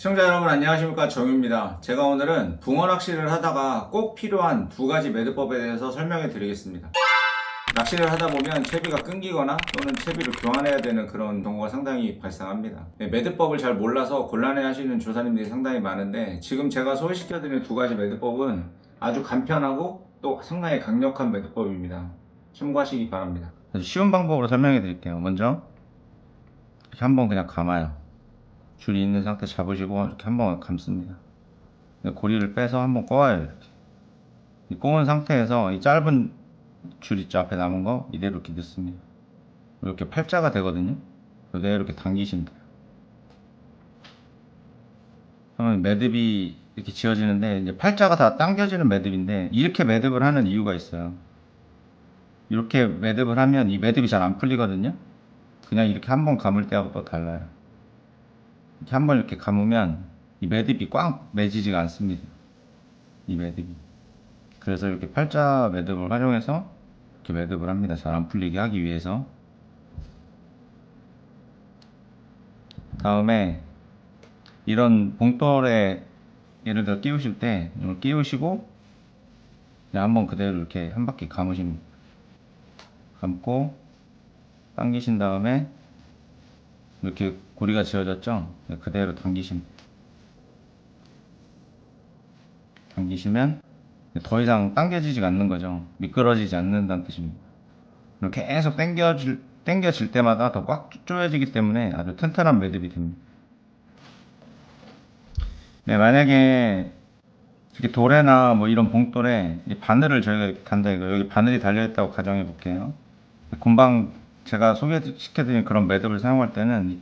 시청자 여러분 안녕하십니까 정유입니다. 제가 오늘은 붕어 낚시를 하다가 꼭 필요한 두 가지 매듭법에 대해서 설명해 드리겠습니다. 낚시를 하다 보면 채비가 끊기거나 또는 채비를 교환해야 되는 그런 경우가 상당히 발생합니다. 네, 매듭법을 잘 몰라서 곤란해 하시는 조사님들이 상당히 많은데 지금 제가 소개시켜 드리는 두 가지 매듭법은 아주 간편하고 또 상당히 강력한 매듭법입니다. 참고하시기 바랍니다. 쉬운 방법으로 설명해 드릴게요. 먼저 한번 그냥 감아요. 줄이 있는 상태 잡으시고 이렇게 한번 감습니다. 고리를 빼서 한번 꼬아요. 이렇게. 이 꼬은 상태에서 이 짧은 줄 있죠 앞에 남은 거 이대로 이렇게 넣습니다. 이렇게 팔자가 되거든요. 그대로 이렇게 당기시면 돼요. 그러면 매듭이 이렇게 지어지는데 이제 팔자가 다 당겨지는 매듭인데 이렇게 매듭을 하는 이유가 있어요. 이렇게 매듭을 하면 이 매듭이 잘 안 풀리거든요. 그냥 이렇게 한 번 감을 때하고 또 달라요. 이렇게 한번 이렇게 감으면 이 매듭이 꽉 매지지가 않습니다. 이 매듭이. 그래서 이렇게 팔자 매듭을 활용해서 이렇게 매듭을 합니다. 잘 안 풀리게 하기 위해서. 다음에 이런 봉돌에 예를 들어 끼우실 때 이걸 끼우시고 한번 그대로 이렇게 한 바퀴 감으십니다. 감고 당기신 다음에 이렇게 고리가 지어졌죠? 그대로 당기시면. 당기시면 더 이상 당겨지지 않는 거죠. 미끄러지지 않는다는 뜻입니다. 이렇게 계속 당겨질, 당겨질 때마다 더 꽉 조여지기 때문에 아주 튼튼한 매듭이 됩니다. 네, 만약에 이렇게 돌에나 뭐 이런 봉돌에 이 바늘을 저희가 이렇게 단다 이거 여기 바늘이 달려있다고 가정해 볼게요. 금방 제가 소개시켜드린 그런 매듭을 사용할 때는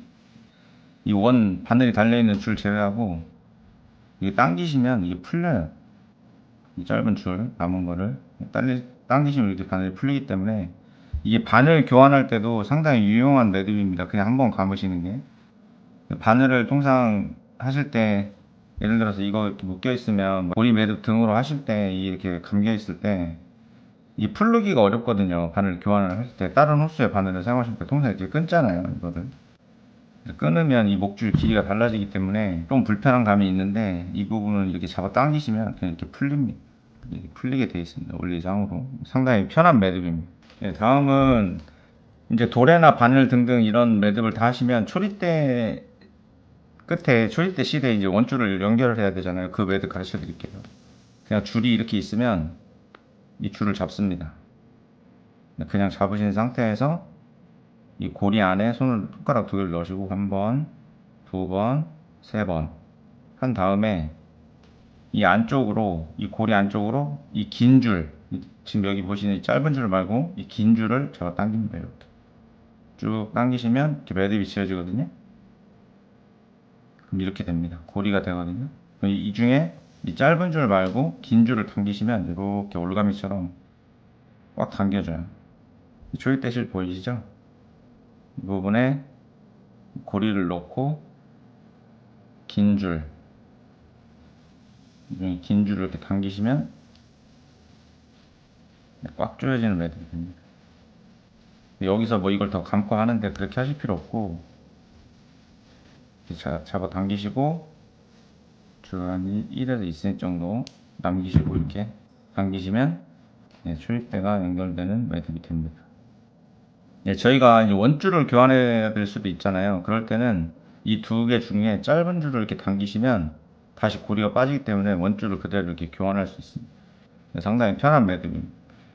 이 원 바늘이 달려있는 줄 제외하고 이게 당기시면 이게 풀려요. 이 짧은 줄 남은 거를 딸리, 당기시면 이렇게 바늘이 풀리기 때문에 이게 바늘 교환할 때도 상당히 유용한 매듭입니다. 그냥 한번 감으시는 게 바늘을 통상 하실 때 예를 들어서 이거 묶여 있으면 고리 매듭 등으로 하실 때 이렇게 감겨 있을 때 이 풀르기가 어렵거든요. 바늘 교환을 할때 다른 호스의 바늘을 사용하실 때 통상 이렇게 끊잖아요. 이거를 끊으면 이 목줄 길이가 달라지기 때문에 좀 불편한 감이 있는데 이 부분을 이렇게 잡아 당기시면 그냥 이렇게 풀립니다. 이렇게 풀리게 되어 있습니다. 원리상으로 상당히 편한 매듭입니다. 네, 다음은 이제 도래나 바늘 등등 이런 매듭을 다 하시면 초리대 끝에 초리대 실에 이제 원줄을 연결을 해야 되잖아요. 그 매듭 가르쳐 드릴게요. 그냥 줄이 이렇게 있으면 이 줄을 잡습니다. 그냥 잡으신 상태에서 이 고리 안에 손을 손가락 두 개를 넣으시고 한 번, 두 번, 세 번 한 다음에 이 안쪽으로 이 고리 안쪽으로 이 긴 줄 지금 여기 보시는 이 짧은 줄 말고 이 긴 줄을 제가 당깁니다 이렇게 쭉 당기시면 이렇게 매듭이 지어지거든요. 그럼 이렇게 됩니다. 고리가 되거든요. 이 중에 이 짧은 줄 말고 긴 줄을 당기시면 이렇게 올가미처럼 꽉 당겨져요. 조이대실 보이시죠? 이 부분에 고리를 넣고 긴 줄, 이긴 줄을 이렇게 당기시면 꽉 조여지는 매듭이 됩니다. 여기서 뭐 이걸 더 감고 하는데 그렇게 하실 필요 없고 자- 잡아 당기시고 줄한 1에서 2cm 정도 남기시고 이렇게 당기시면 네, 출입대가 연결되는 매듭이 됩니다. 예, 저희가 원줄을 교환해야 될 수도 있잖아요. 그럴 때는 이 두 개 중에 짧은 줄을 이렇게 당기시면 다시 고리가 빠지기 때문에 원줄을 그대로 이렇게 교환할 수 있습니다. 네, 상당히 편한 매듭입니다.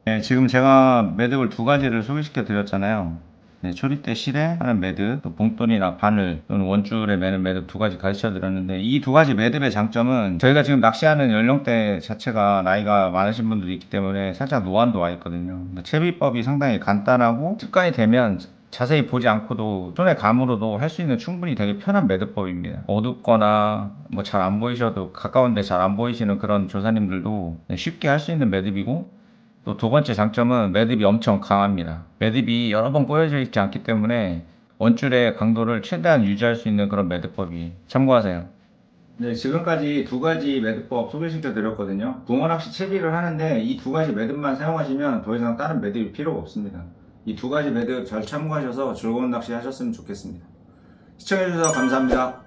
네, 지금 제가 매듭을 두 가지를 소개시켜 드렸잖아요. 네, 초리대 실에 하는 매듭, 또 봉돌이나 바늘 또는 원줄에 매는 매듭 두 가지 가르쳐 드렸는데 이 두 가지 매듭의 장점은 저희가 지금 낚시하는 연령대 자체가 나이가 많으신 분들이 있기 때문에 살짝 노안도 와 있거든요. 채비법이 상당히 간단하고 습관이 되면 자세히 보지 않고도 손의 감으로도 할 수 있는 충분히 되게 편한 매듭법입니다. 어둡거나 뭐 잘 안 보이셔도 가까운데 잘 안 보이시는 그런 조사님들도 쉽게 할 수 있는 매듭이고 또 두 번째 장점은 매듭이 엄청 강합니다. 매듭이 여러 번 꼬여져 있지 않기 때문에 원줄의 강도를 최대한 유지할 수 있는 그런 매듭법이 참고하세요. 네, 지금까지 두 가지 매듭법 소개시켜 드렸거든요. 붕어 낚시 채비를 하는데 이 두 가지 매듭만 사용하시면 더 이상 다른 매듭이 필요가 없습니다. 이 두 가지 매듭 잘 참고하셔서 즐거운 낚시 하셨으면 좋겠습니다. 시청해주셔서 감사합니다.